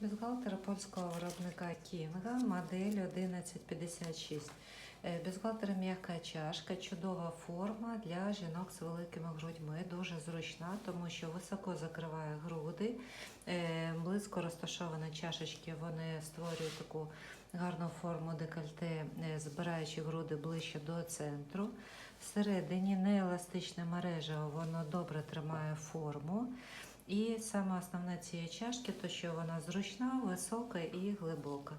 Бюстгальтер польського виробника Кінга, модель 1156. Е, Бюстгальтер м'яка чашка, чудова форма для жінок з великими грудьми, дуже зручна, тому що високо закриває груди. Е, Близько розташовані чашечки, вони створюють таку гарну форму декольте, е, збираючи груди ближче до центру. Всередині нееластичне мережево, воно добре тримає форму. І саме основне цієї чашки, то що вона зручна, висока і глибока.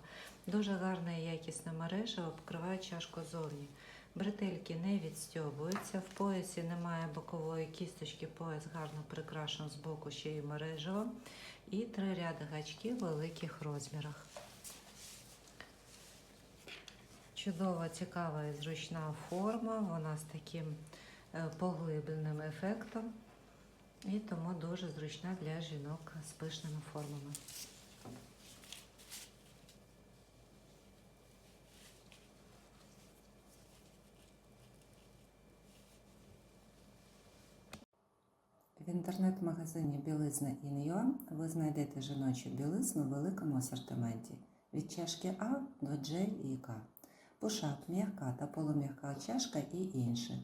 Дуже гарне і якісне мережево покриває чашку зовні. Бретельки не відстьобуються, в поясі немає бокової кісточки, пояс гарно прикрашений з боку ще й мережево. І три ряди гачків в великих розмірах. Чудова, цікава і зручна форма, вона з таким е, поглибленим ефектом. І тому дуже зручна для жінок з пишними формами. В інтернет-магазині Білизна Ін'Юа ви знайдете жіночу білизну в великому асортименті від чашки А до J і К. Пушап, м'яка та полум'яка чашка і інше.